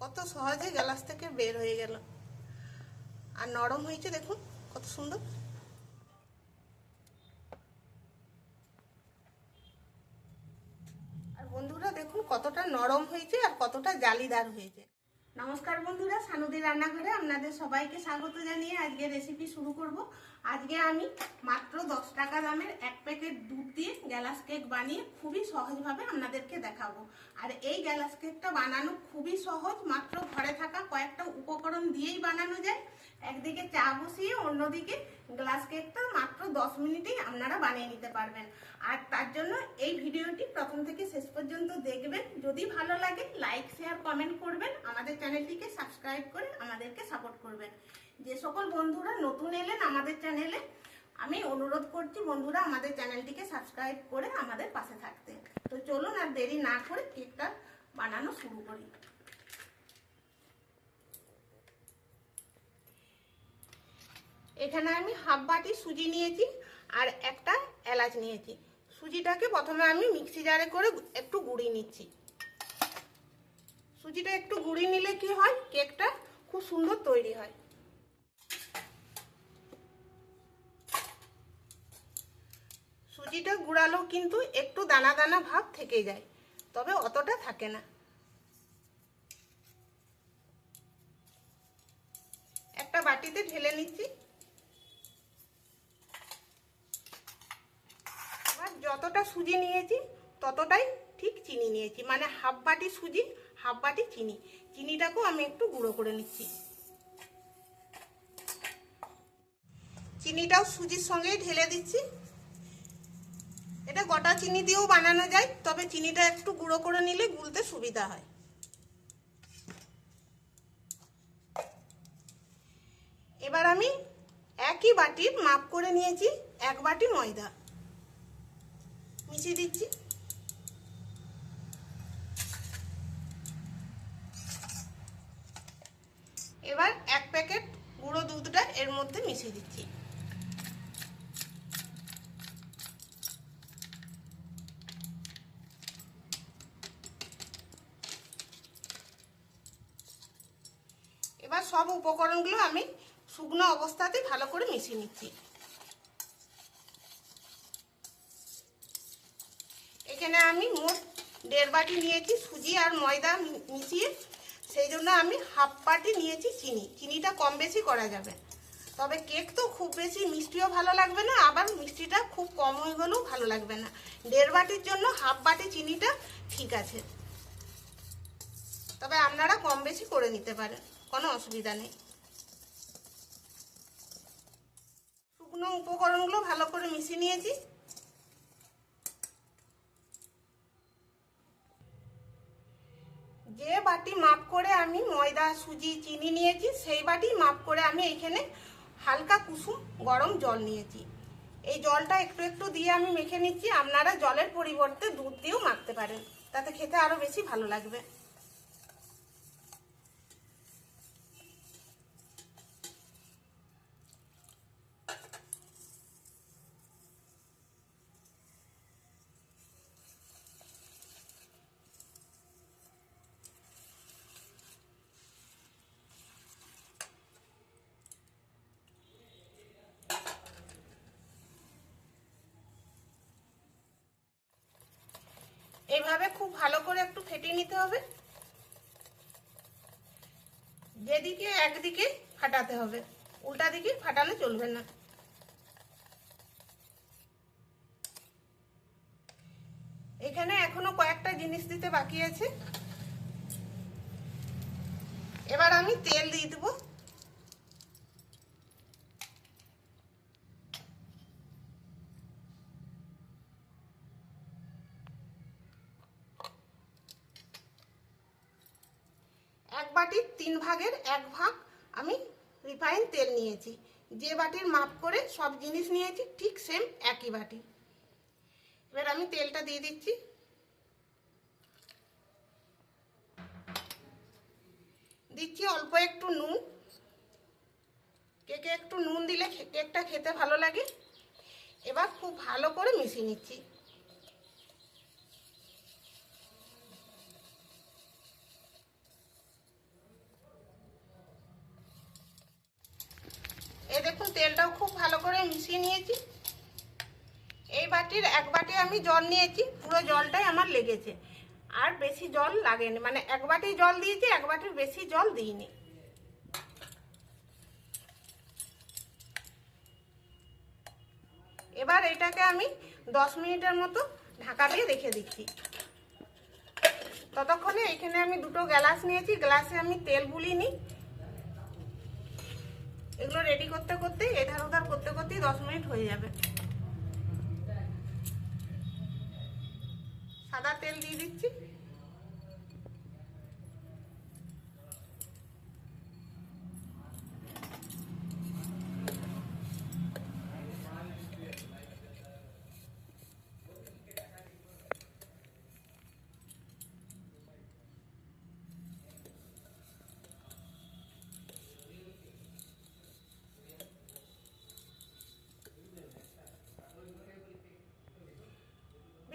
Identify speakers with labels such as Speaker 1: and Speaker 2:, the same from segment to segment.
Speaker 1: কত সহজে গ্লাস থেকে বের হয়ে গেল। আর নরম হয়েছে, দেখুন, কত সুন্দর। আর বন্ধুরা, দেখুন, কতটা নরম হয়েছে আর কতটা জালিদার হয়েছে। নমস্কার বন্ধুরা, সানুদি রান্নাঘরে আপনাদের সবাইকে স্বাগত জানিয়ে আজকে রেসিপি শুরু করব। আজকে আমি মাত্র দশ টাকা দামের এক প্যাকেট দিয়ে গ্যালাস কেক বানিয়ে খুবই সহজভাবে আপনাদেরকে দেখাবো। আর এই গ্যালাস কেকটা বানানো খুবই সহজ, মাত্র ঘরে থাকা কয়েকটা উপকরণ দিয়েই বানানো যায়। একদিকে চা বসিয়ে অন্যদিকে গ্লাস কেকটা মাত্র দশ মিনিটেই আপনারা বানিয়ে নিতে পারবেন। আর তার জন্য এই ভিডিওটি প্রথম থেকে শেষ পর্যন্ত দেখবেন। যদি ভালো লাগে, লাইক, শেয়ার, কমেন্ট করবেন। আমাদের চ্যানেলটিকে সাবস্ক্রাইব করে আমাদেরকে সাপোর্ট করবেন। যে সকল বন্ধুরা নতুন এলেন আমাদের চ্যানেলে আমি অনুরোধ করছি বন্ধুরা আমাদের চ্যানেলটিকে সাবস্ক্রাইব করে আমাদের পাশে থাকতে। তো চলুন আর দেরি না করে কেকটা বানানো শুরু করি। এখানে আমি হাফ বাটি সুজি নিয়েছি আর একটা এলাচ নিয়েছি। সুজিটাকে প্রথমে আমি মিক্সি জারে করে একটু গুঁড়িয়ে নিচ্ছি। সুজিটা একটু গুঁড়িয়ে নিলে কি হয়? কেকটা খুব সুন্দর তৈরি হয়। সুজিটা গুঁড়ালেও কিন্তু একটু দানা দানা ভাব থেকে যায়। তবে অতটা থাকে না। একটা বাটিতে ঢেলে নিচ্ছি। এবার যতটা সুজি নিয়েছি, ততটাই ঠিক চিনি নিয়েছি। মানে হাফ বাটি সুজি, হাফ বাটি চিনি। চিনিটাকেও আমি একটু গুঁড়ো করে নিচ্ছি। চিনিটাও সুজির সঙ্গেই ঢেলে দিচ্ছি। এটা গোটা চিনি দিয়েও বানানো যায়, তবে চিনিটা একটু গুঁড়ো করে নিলে গুলতে সুবিধা হয়। এবার আমি একই বাটির মাপ করে নিয়েছি, এক বাটি ময়দা। মিশিয়ে দিচ্ছি। এবার এক প্যাকেট গুঁড়ো দুধটা এর মধ্যে মিশিয়ে দিচ্ছি এবার সব উপকরণগুলো আমি শুকনো অবস্থাতে ভালো করে মিশিয়ে নিচ্ছি। এখানে আমি মোট দেড় বাটি নিয়েছি সুজি আর ময়দা মিশিয়ে। সেই জন্য আমি হাফ বাটি নিয়েছি চিনি। চিনিটা কম বেশি করা যাবে। তবে কেক তো খুব বেশি মিষ্টিও ভালো লাগবে না, আবার মিষ্টিটা খুব কম হয়ে গেলেও ভালো লাগবে না। দেড় বাটির জন্য হাফ বাটি চিনিটা ঠিক আছে। তবে আপনারা কম বেশি করে নিতে পারেন, কোনো অসুবিধা নেই। শুকনো উপকরণগুলো ভালো করে মিশিয়ে নিয়েছি। যে বাটি মাপ করে আমি ময়দা, সুজি, চিনি নিয়েছি, সেই বাটি মাপ করে আমি এখানে হালকা কুসুম গরম জল নিয়েছি। এই জলটা একটু একটু দিয়ে আমি মেখে নিচ্ছি। আপনারা জলের পরিবর্তে দুধ দিয়েও মাখতে পারেন। তাতে খেতে আরও বেশি ভালো লাগবে। এইভাবে খুব ভালো করে একটু ফেটিয়ে নিতে হবে। যেদিকে একদিকে ফাটাতে হবে, উল্টা দিকে ফাটালে চলবে না। এখানে এখনও কয়েকটা জিনিস দিতে বাকি আছে। এবার আমি তেল দিয়ে দেবো এক বাটির তিন ভাগের এক ভাগ আমি রিফাইন তেল নিয়েছি। যে বাটির মাপ করে সব জিনিস নিয়েছি, ঠিক সেম একই বাটি। এবার আমি তেলটা দিয়ে দিচ্ছি। দিচ্ছি অল্প একটু নুন। কেকে একটু নুন দিলে কেকটা খেতে ভালো লাগে। এবার খুব ভালো করে মিশিয়ে নিচ্ছি। দেখুন, তেলটাও খুব ভালো করে মিশিয়ে নিয়েছি। এই বাটির এক বাটি আমি জল নিয়েছি, পুরো জলটাই আমার লেগেছে। আর বেশি জল লাগেনি মানে এক বাটি জল দিয়েছি, এক বাটির বেশি জল দিইনি। এবার এটাকে আমি দশ মিনিটের মতো ঢাকা দিয়ে রেখে দিচ্ছি। ততক্ষণে এখানে আমি দুটো গ্লাস নিয়েছি, গ্লাসে আমি তেল বুলিনি এগুলো রেডি করতে করতে এধার ওধার করতে করতেই দশ মিনিট হয়ে যাবে। সাদা তেল দিয়ে দিচ্ছি।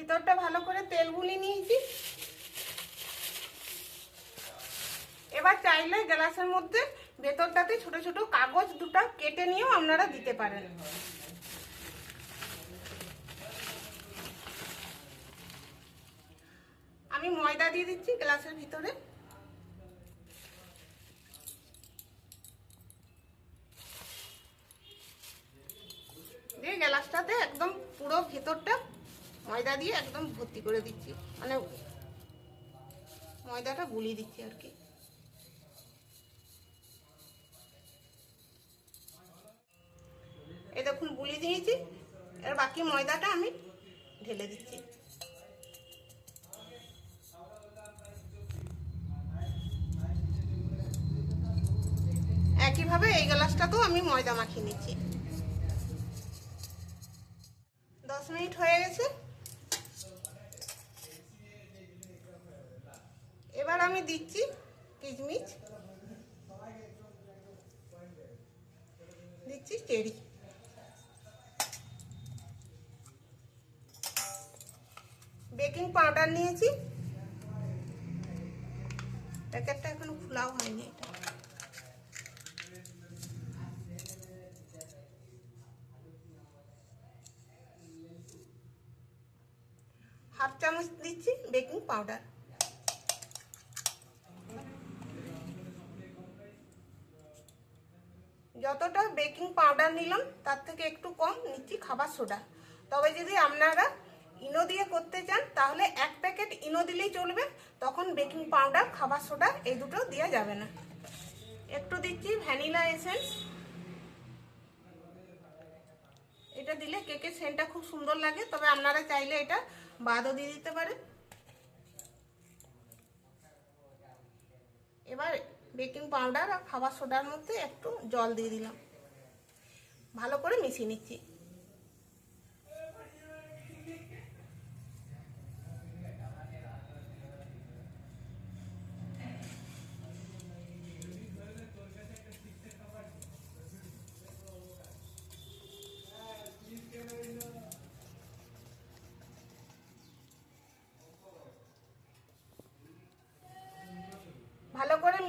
Speaker 1: ভিতরটা ভালো করে তেল গুলি নিয়েছি। এবার চাইলে গ্লাসের মধ্যে ভেতরটাতে ছোট ছোট কাগজ দুটো কেটে নিয়েও আপনারা দিতে পারেন। আমি ময়দা দিয়ে দিচ্ছি গ্লাসের ভিতরে দিয়ে গ্লাসটাতে একদম পুরো ভেতরটা ময়দা দিয়ে একদম ভর্তি করে দিচ্ছি। মানে ময়দাটা গুলিয়ে দিচ্ছি আর কি। এই দেখুন, গুলিয়ে দিয়েছি এর বাকি ময়দাটা আমি ঢেলে দিচ্ছি। একইভাবে এই গ্লাসটাতেও আমি ময়দা মাখিয়ে নিচ্ছি। দশ মিনিট হয়ে গেছে এবার আমি দিচ্ছি কিচমিচ দিচ্ছি চেরি। বেকিং পাউডার নিয়েছি। প্যাকেটটা এখনও খোলাও হয়নি হাফ চামচ দিচ্ছি বেকিং পাউডার। যতটা বেকিং পাউডার নিলাম, তার থেকে একটু কম নিচ্ছি খাবার সোডা তবে যদি আপনারা ইনো দিয়ে করতে চান, তাহলে এক প্যাকেট ইনো দিলেই চলবে। তখন বেকিং পাউডার খাবার সোডা এই দুটো দেওয়া যাবে না। একটু দিচ্ছি ভ্যানিলা এসেন্স এটা দিলে কেকের সেন্টটা খুব সুন্দর লাগে। তবে আপনারা চাইলে এটা বাদও দিয়ে দিতে পারেন। এবার বেকিং পাউডার আর খাবার সোডার মধ্যে একটু জল দিয়ে দিলাম। ভালো করে মিশিয়ে নিচ্ছি।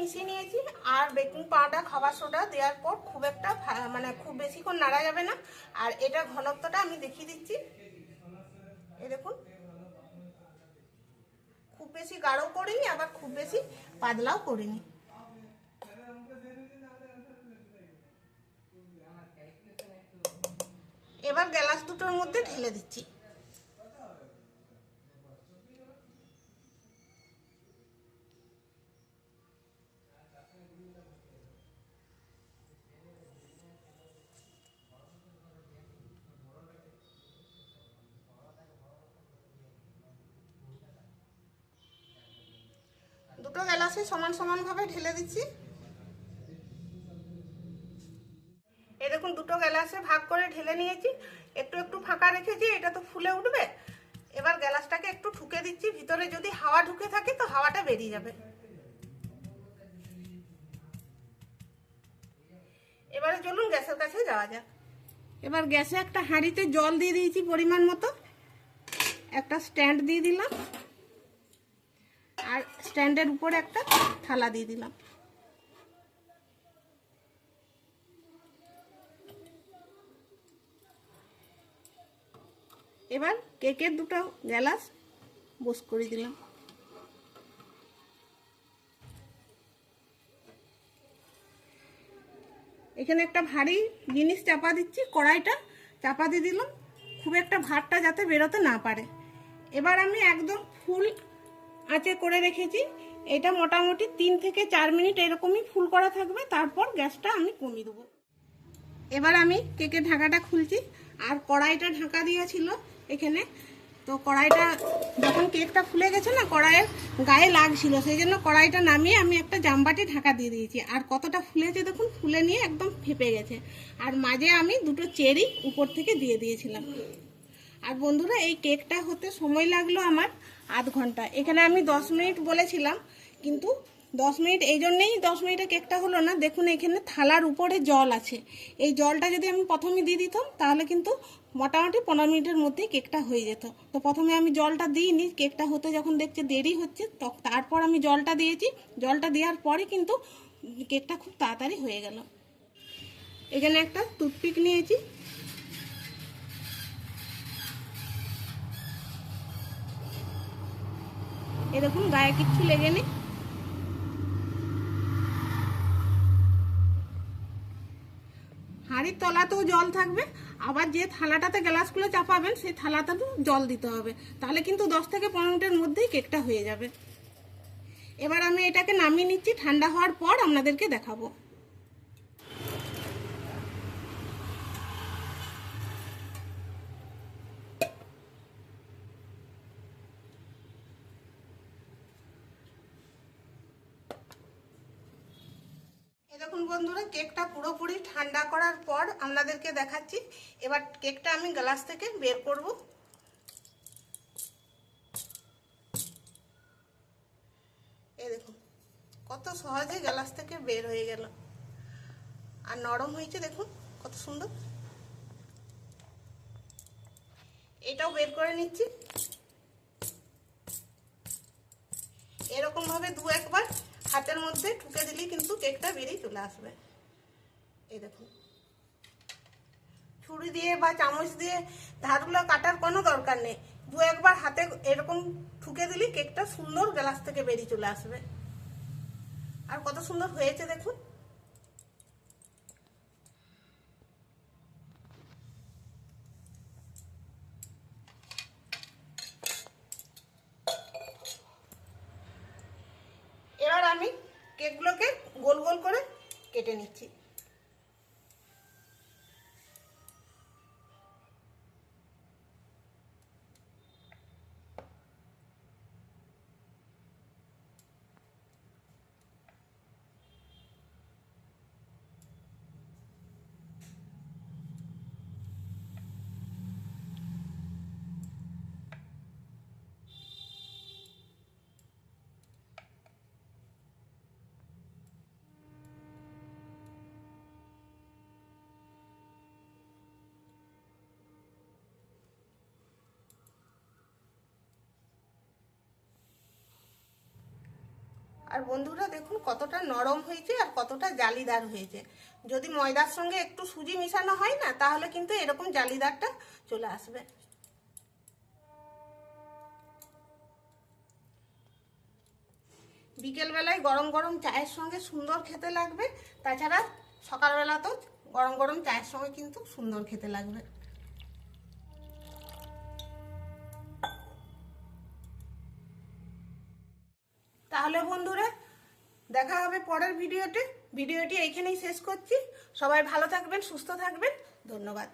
Speaker 1: মিশিয়ে নিয়েছি। আর বেকিং পাউডার, খাবার সোডা দেওয়ার পর খুব একটা মানে খুব বেশিক্ষণ নাড়া যাবে না। আর এটা ঘনত্বটা আমি দেখিয়ে দিচ্ছি। এই দেখুন। খুব বেশি গাঢ় করিনি, আবার খুব বেশি পাতলাও করিনি। এবার গ্যালাস দুটোর মধ্যে ঢেলে দিচ্ছি দুটো গ্লাসে সমান সমান ভাবে ঢেলে দিচ্ছি। এই দেখুন, দুটো গ্যালাসে ভাগ করে ঢেলে নিয়েছি। একটু একটু ফাঁকা রেখেছি, এটা তো ফুলে উঠবে। এবার গ্যালাসটাকে একটু ঠুকে দিচ্ছি, ভিতরে যদি হাওয়া ঢুকে থাকে তো হাওয়াটা বেরিয়ে যাবে। এবারে চলুন গ্যাসের কাছে যাওয়া যাক। এবার গ্যাসে একটা হাঁড়িতে জল দিয়ে দিয়েছি পরিমাণ মতো। একটা স্ট্যান্ড দিয়ে দিলাম। স্ট্যান্ডের উপরে একটা থালা দিয়ে দিলাম। এবার কেকের দুটো গ্যালাস বস করে দিলাম। এখানে একটা ভারী জিনিস চাপা দিচ্ছি, কড়াইটা চাপা দিয়ে দিলাম। খুব একটা ভাতটা যাতে বেরোতে না পারে। এবার আমি একদম ফুল আঁচে করে রেখেছি। এটা মোটামুটি তিন থেকে চার মিনিট এরকমই ফুল করা থাকবে, তারপর গ্যাসটা আমি কমিয়ে দেবো। এবার আমি কেকের ঢাকাটা খুলছি, আর কড়াইটা ঢাকা দিয়েছিল এখানে। তো কড়াইটা, যখন কেকটা ফুলে গেছে না, কড়াইয়ের গায়ে লাগছিল, সেই জন্য কড়াইটা নামিয়ে আমি একটা জামবাটি ঢাকা দিয়ে দিয়েছি। আর কতটা ফুলেছে দেখুন, ফুলে নিয়ে একদম ফেপে গেছে। আর মাঝে আমি দুটো চেরি উপর থেকে দিয়ে দিয়েছিলাম। আর বন্ধুরা, এই কেকটা হতে সময় লাগল আমার। আধ ঘণ্টা। এখানে আমি দশ মিনিট বলেছিলাম, কিন্তু দশ মিনিট, এই জন্যেই দশ মিনিটে কেকটা হলো না। দেখুন, এখানে থালার উপরে জল আছে। এই জলটা যদি আমি প্রথমে দিয়ে দিতাম, তাহলে কিন্তু মোটামুটি পনেরো মিনিটের মধ্যেই কেকটা হয়ে যেত। তো প্রথমে আমি জলটা দিইনি, কেকটা হতে যখন দেখছে দেরি হচ্ছে তারপর আমি জলটা দিয়েছি। জলটা দেওয়ার পরে কিন্তু কেকটা খুব তাড়াতাড়ি হয়ে গেল। এখানে একটা টুথপিক নিয়েছি। এ দেখুন গায়ে কিচ্ছু লেগে নেই। হাঁড়ির তলাতেও জল থাকবে, আবার যে থালাটাতে গ্লাসগুলো চাপাবেন, সেই থালাটাতেও জল দিতে হবে। তাহলে কিন্তু দশ থেকে পনেরো মিনিটের মধ্যেই কেকটা হয়ে যাবে। এবার আমি এটাকে নামিয়ে নিচ্ছি, ঠান্ডা হওয়ার পর আপনাদেরকে দেখাবো। দেখুন বন্ধুরা, কেকটা পুরোপুরি ঠান্ডা করার পর আপনাদেরকে দেখাচ্ছি। এবার কেকটা আমি গ্লাস থেকে বের করব। এই দেখুন, কত সহজে গ্লাস থেকে বের হয়ে গেল। আর নরম হয়েছে, দেখুন, কত সুন্দর। এটাও বের করে নিচ্ছি। এরকম ভাবে দু একবার হাতের মধ্যে ঠুকে দিলেই কিন্তু কেকটা বেরিয়ে চলে আসবে। এই দেখুন ছুরি দিয়ে বা চামচ দিয়ে ধারগুলো কাটার কোনো দরকার নেই। দু একবার হাতে এরকম ঠুকে দিলেই কেকটা সুন্দর গ্লাস থেকে বেরিয়ে চলে আসবে। আর কত সুন্দর হয়েছে দেখুন এবার আমি কেকগুলোকে গোল গোল করে কেটে নিচ্ছি আর বন্ধুরা দেখুন কতটা নরম হয়েছে আর কতটা জালিদার হয়েছে। যদি ময়দার সঙ্গে একটু সুজি মিশানো হয় না, তাহলে কিন্তু এরকম জালিদারটা চলে আসবে। বিকেলবেলায় গরম গরম চায়ের সঙ্গে সুন্দর খেতে লাগবে। তাছাড়া সকালবেলা তো গরম গরম চায়ের সঙ্গে কিন্তু সুন্দর খেতে লাগবে। তাহলে বন্ধুরা দেখা হবে পরের ভিডিওতে। ভিডিওটি এইখানেই শেষ করছি। সবাই ভালো থাকবেন সুস্থ থাকবেন। ধন্যবাদ।